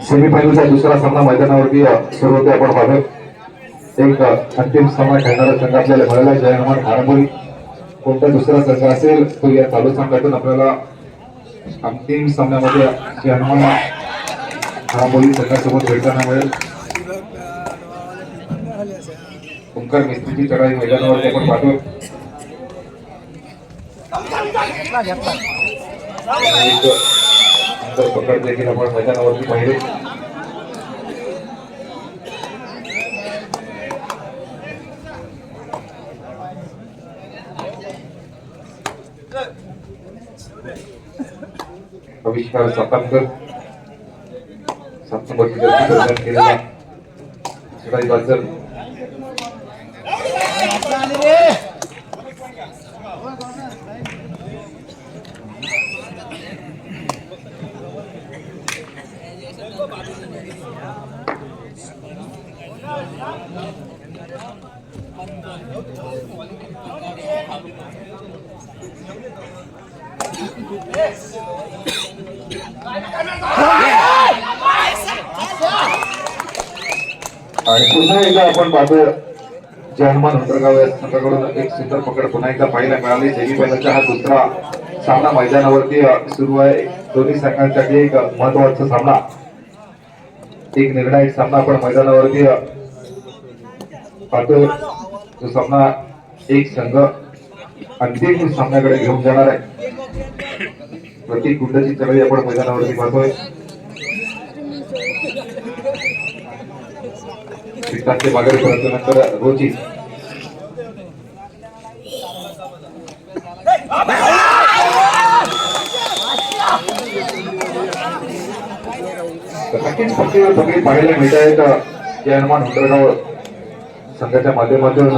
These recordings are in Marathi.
सेमीफायनलचा दुसरा सामना मैदानावरती सुरू होते आपण पाहतो एक अंतिम सामना खेळणारा संघ आपल्याला मिळाला जय हनुमान कोणता दुसरा संघ असेल तो या चालू संघातून आपल्याला अंतिम सामन्यामध्ये जय हनुमान संघासोबत भेटताना मिळेल. ओंकार मिस्त्रीची चढाई मैदानावरती आपण पाहतो एक अंतर पकड देखील आपण मैदानावरती पाहिले. आविष्कार सातारकर सात नंबरची जर्सी परिधान केलेला चढाई बाजर आणि पुन्हा एकदा आपण पाहतो जे हनुमान या संघाकडून एक सुंदर पकड पुन्हा एकदा पाहायला मिळाली. सेमीफायनलचा हा दुसरा सामना मैदानावरती सुरू आहे. दोन्ही संघांसाठी एक महत्त्वाचा सामना. एक निर्णायक सामना आपण मैदानावरती अ, पाहतो तो सामना एक संघ अंतिम सामन्याकडे घेऊन जाणार आहे. प्रत्येक गुंडाची चढाई आपण मैदानावरती पाहतोय. विकासचे माघारी परतल्यानंतर रोजी. नक्कीच पाहायला मिळत आहेत जे हनुमान हुंडरगाव संघाच्या माध्यमातून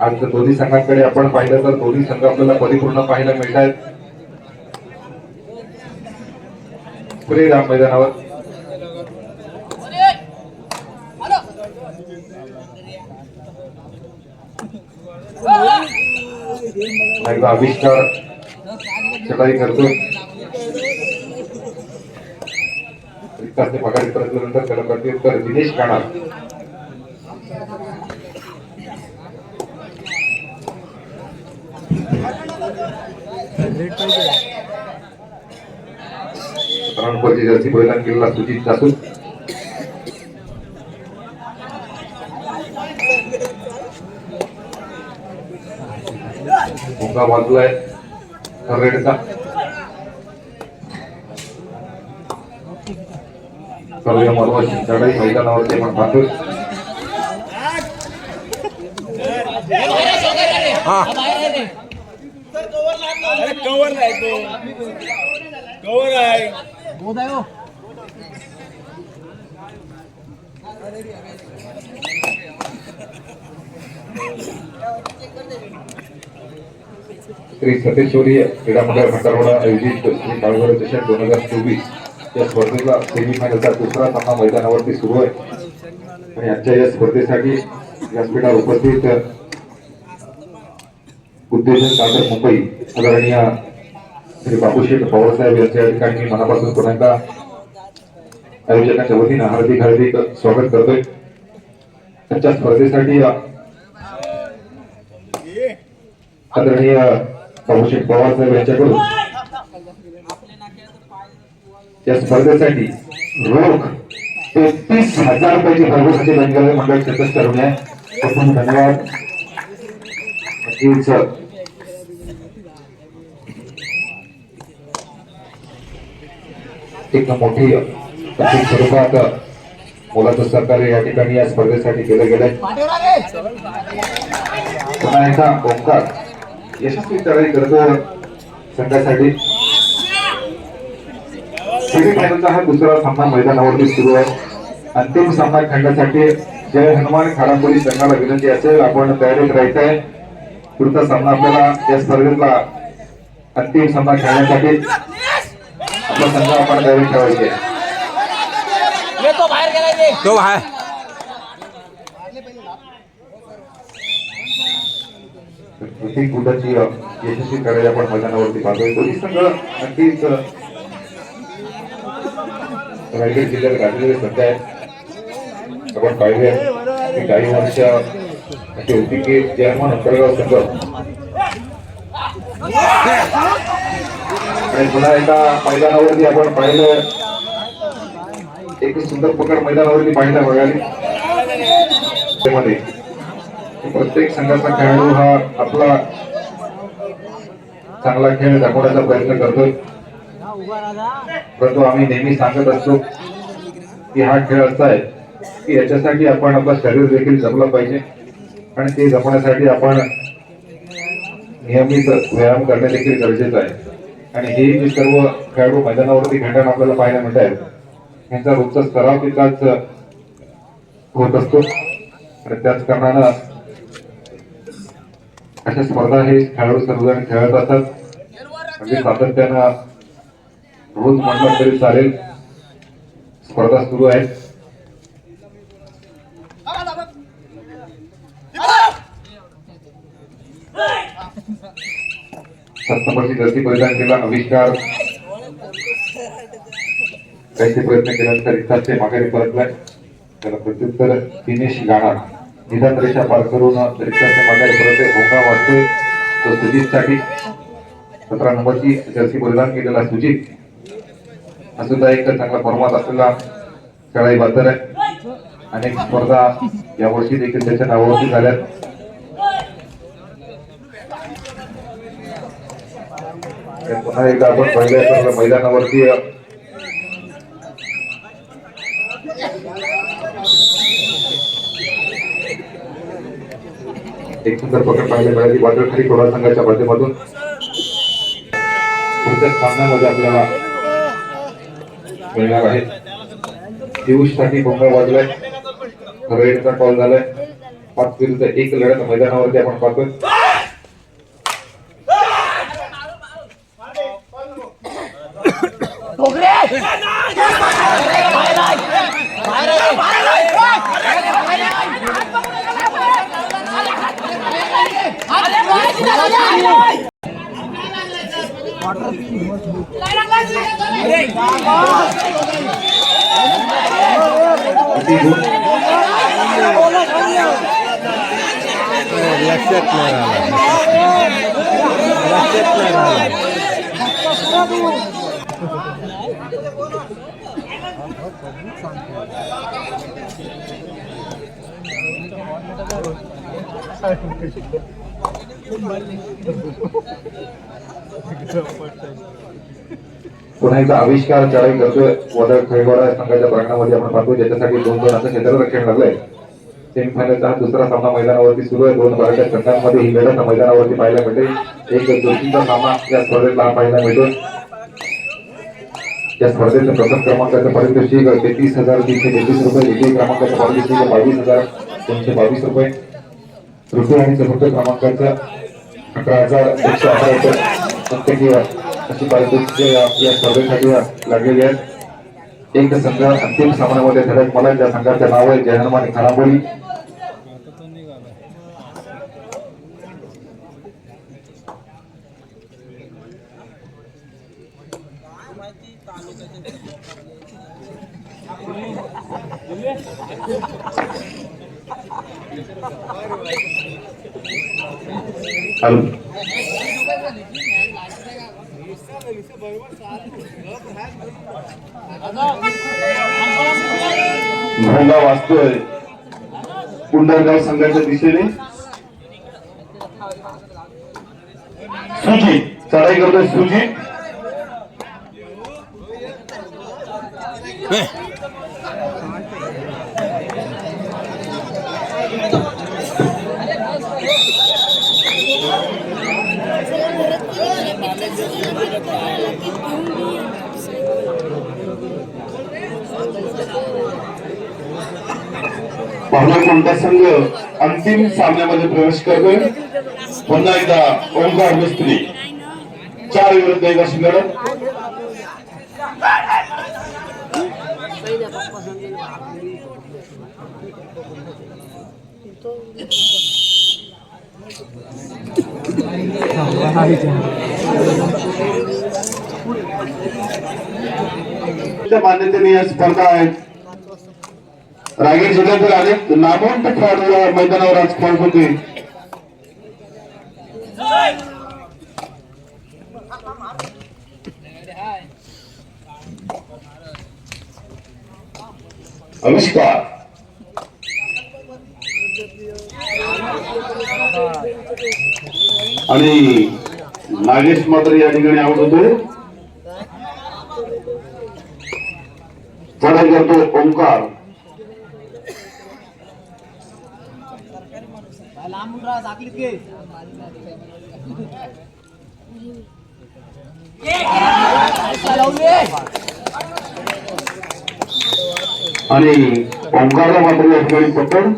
आज दोन्ही संघांकडे आपण पाहिलं तर दोन्ही संघ आपल्याला परिपूर्ण पाहायला मिळत आहेत पुढे राम मैदानावर. एकदा आविष्कार चढाई करतो. विकासने पगारी परतल्यानंतर त्याला प्रत्युत्तर दिनेश काणार जास्ती जर्सी केलेला सुजित असून बाजूला आहे रेडचा करूया महत्वाची चढाई मैदानावरती आपण पाहतोय कवर आहे तो कवर आहे श्री सतेश्वरी क्रीडा मंडळ भंडारवाडा आयोजित श्री काळभैरव चषक दोन हजार चोवीस या स्पर्धेचा सेमीफायनलचा दुसरा सामना मैदानावरती सुरू आहे. आणि आजच्या या स्पर्धेसाठी व्यासपीठावर उपस्थित उद्योजक दादर मुंबई आदरणीय श्री बापूशेठ पवारसाहेब यांच्या ठिकाणी मी मनापासून पुन्हा एकदा आयोजकांच्या वतीनं हार्दिक हार्दिक स्वागत करतोय. आजच्या स्पर्धेसाठी आदरणीय बाबूशेठ पवार साहेब यांच्याकडून या स्पर्धेसाठी रोख तेहतीस हजार रुपयाची भरभूसाठी बंगाली मंडळ चतुर्थ ठरवणे आहे प्रथम धन्यवाद. नक्कीच एक मोठी आर्थिक स्वरूपात मुलाचं सहकार्य या ठिकाणी या स्पर्धेसाठी केलं गेलंय. पुन्हा एकदा ओंकार. यशस्वी चढाई करतो संघासाठी. सेमीफायनलचा हा दुसरा सामना मैदानावरती सुरू आहे. अंतिम सामना खेळण्यासाठी जय हनुमान खाडांपोली संघाला विनंती असेल. आपण तयारीत राहायचं आहे पुढचा सामना आपल्याला या स्पर्धेतला अंतिम सामना खेळण्यासाठी आपला संघ आपण तयारी ठेवायचे येतो बाहेर गेलाय ते तो बाहेर प्रत्येक गुटाची यशस्वी करायला आपण मैदानावरती पाहतोय. दोन्ही संघ नक्कीच रायगड जिल्ह्यात गाजलेले सध्या आहेत. आपण पाहिले की काही वर्षा अशी होती की जर्मन अंतर्गाव संघ आणि पुन्हा एका मैदानावरती आपण पाहिलं एक सुंदर पकड मैदानावरती पाहिलं बघायला. त्यामध्ये प्रत्येक संघाचा खेळाडू हा आपला चांगला खेळ दाखवण्याचा प्रयत्न करतोय. परंतु आम्ही नेहमी सांगत असतो की हा खेळ असा आहे की याच्यासाठी आपण आपलं शरीर देखील जपलं पाहिजे आणि ते जपण्यासाठी आपण नियमित व्यायाम करणे देखील गरजेचं आहे. आणि हे जे सर्व खेळाडू मैदानावरती खेळताना आपल्याला पाहायला मिळत आहेत यांचा रोजचा सराव तितकाच होत असतो. आणि त्याच कारणानं अशा स्पर्धा हे खेळाडू सर्वजण खेळत असतात. म्हणजे सातत्यानं रोज म्हटलं तरी चालेल. स्पर्धा सुरू आहेत सात नंबरची गती परिधान केला आविष्कार. काहीतरी प्रयत्न केल्यानंतर इथं ते माघारी परतलाय. त्याला प्रत्युत्तर दिनेश गाणार. निदान रेषा पार करून रिक्षाच्या मागे परत भोंगा वाटतोय तो सुजितसाठी. सतरा नंबरची जर्सी बलिदान केलेला सुजित. हा सुद्धा एक चांगला फॉर्मात असलेला खेळाई बाजार आहे. अनेक स्पर्धा यावर्षी देखील त्याच्या नावावरती झाल्यात. पुन्हा एकदा आपण पहिल्या मैदानावरती एक सुंदर पकड पाहायला मिळाली. वादळखाली कोडा संघाच्या माध्यमातून. पुढच्या सामन्यामध्ये आपल्याला मिळणार आहे? पियुषसाठी भोंगा वाजलाय. रेडचा कॉल झालाय. पाच विरुद्ध एक लढत मैदानावरती आपण पाहतोय. पुन्हा एकदा आविष्कार चढाई करतोय वडा खेळगोडा संघाच्या प्रांगणामध्ये आपण पाहतो ज्याच्यासाठी दोन दोन असं क्षेत्र खेळ लागलंय. सेमीफायनलचा हा दुसरा सामना मैदानावरती सुरू आहे. दोन भारतीय संघांमध्ये ही लढत मैदानावरती पाहायला मिळते. एक दोषींचा सामना या स्पर्धेत पाहायला मिळतो या स्पर्धेचं प्रथम क्रमांकाचं पारितोषिक तेहतीस हजार तीनशे तेहतीस रुपये. द्वितीय क्रमांकाचं पारितोषिक बावीस हजार दोनशे बावीस रुपये. तृतीय आणि चतुर्थ क्रमांकाचं अकरा हजार एकशे अकरा रुपये. प्रत्येकी अशी पारितोषिके या स्पर्धेसाठी लागलेली आहेत. एक संघ अंतिम सामन्यामध्ये धडक. मला ज्या संघाचं नाव आहे जय हनुमान खराबोली. भोंगा वाचतोय कुंडलगाव संघाच्या दिशेने. सुजित चढाई करतोय सुजित पाहुणा कोणता संघ अंतिम सामन्यामध्ये प्रवेश करतोय. पुन्हा एकदा ओंकार मिस्त्री. चार विरुद्ध एक अशी लढत मान्यतेने या स्पर्धा आहेत रायगड जिल्ह्यातील अनेक नामवंत खेळाडू या मैदानावर आज खेळत होते आविष्कार आणि नागेश मात्र या ठिकाणी आवड होते चढाई करतो ओंकार. लांबून राहा घे आणि ओंकारला मात्र या ठिकाणी पकड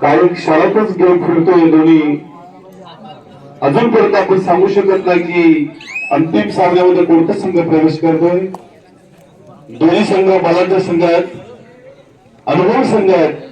काही क्षणातच गेम फिरतोय दोन्ही. अजूनपर्यंत आपण सांगू शकत नाही की अंतिम सामन्यामध्ये कोणता संघ प्रवेश करतोय? दोन्ही संघ बलाढ्य संघ आहेत. अनुभव संघ आहेत.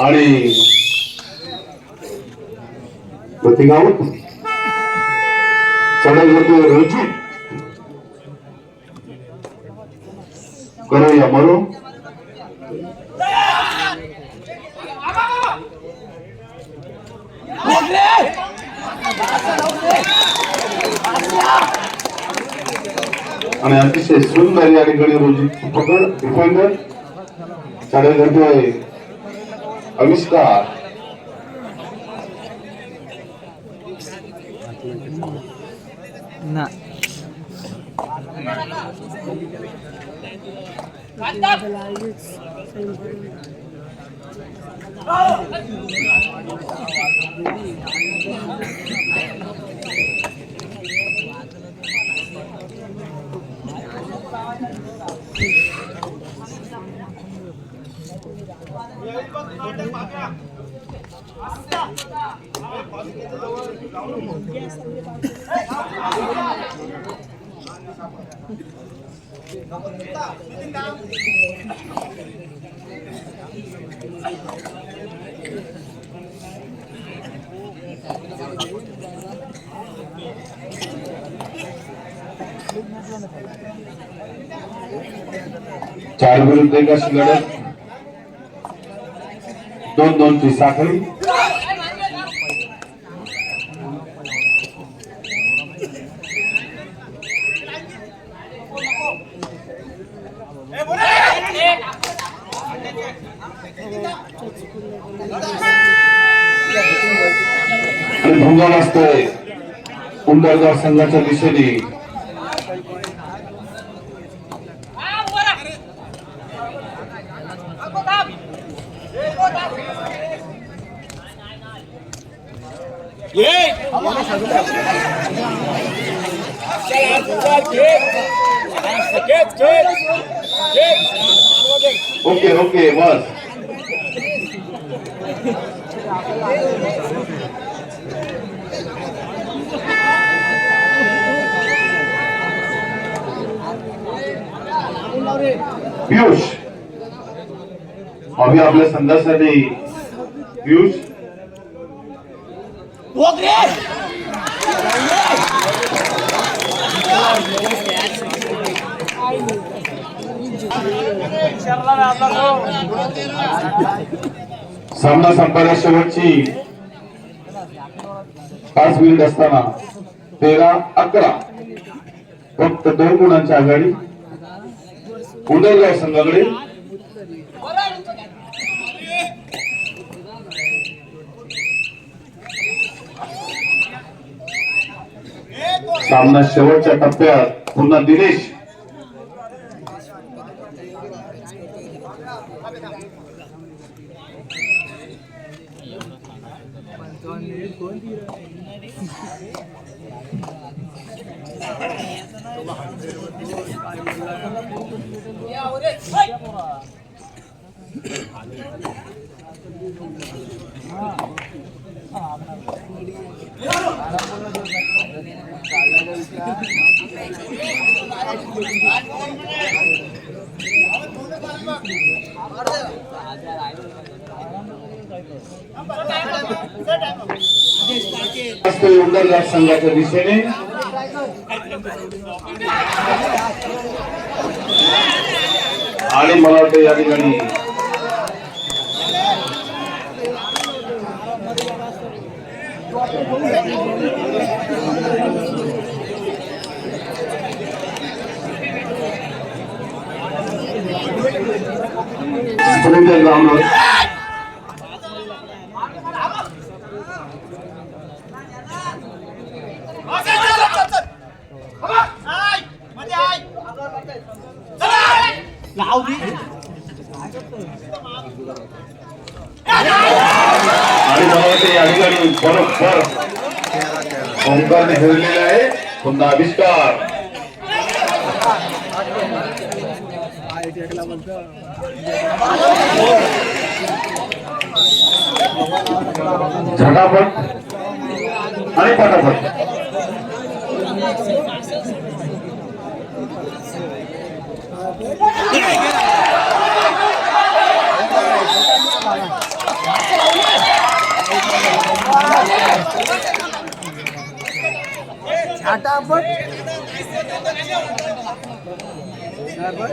आणि प्रतिगाव चढाई होतो रोजी करूया म्हणून आणि अतिशय सुंदर या ठिकाणी रोजी पकड डिफेंडर चढाई करतोय आविष्कार. ना. चार विरुद्ध एक अशी लढत दोन दोन ची साखळी आणि भुंगाल असतोय उंबरगाव संघाच्या दिशेने ओके ओके बस पियुष. अभि आपल्या संघासाठी. पियुष. सामना संपायला शेवटची पाच मिनिट असताना तेरा अकरा. फक्त दोन गुणांची आघाडी. उदयगाव संघाकडे. सामना शेवटच्या टप्प्यात पुन्हा दिनेश. असतो संघाच्या दिशेने आणि मला वाटतं या ठिकाणी स्प्रिंटर आणि मला वाटतं या बरोबर ओंकारने ठेवलेले आहे. पुन्हा आविष्कार. ঝাঁকাপট। অনেক পটাপট ঝাঁটাপট তারপর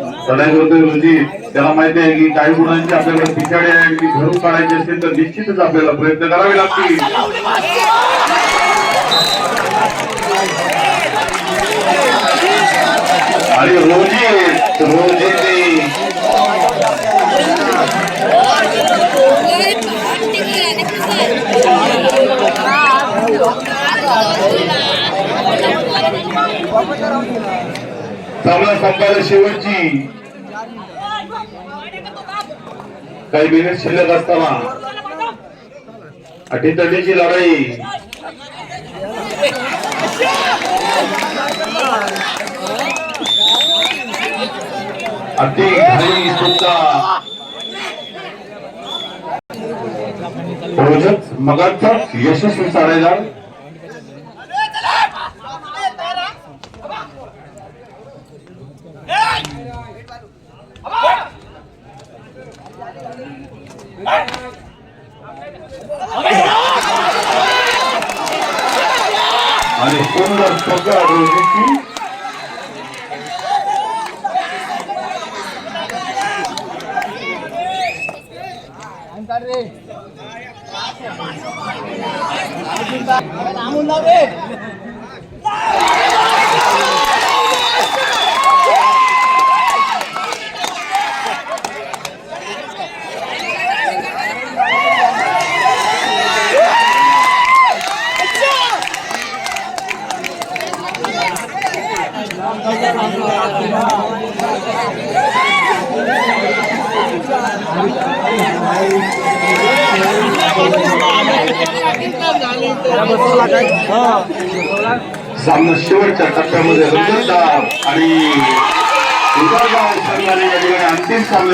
लढाई करतोय रोजी त्याला माहिती आहे की काही गुणांची आपल्याकडे पिछाडी आहे ती घरून काढायची असेल तर निश्चितच आपल्याला प्रयत्न करावे लागतील. आणि रोजी रोजी सामना संपायला शेवटची. काही मिनिट शिल्लक असताना. अटीतटीची लढाई. अति घाई सुद्धा मगाचा यशस्वी चालायला आणि सुंदर पकड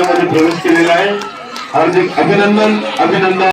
संघाने प्रवेश केलेला आहे. हार्दिक अभिनंदन अभिनंदन.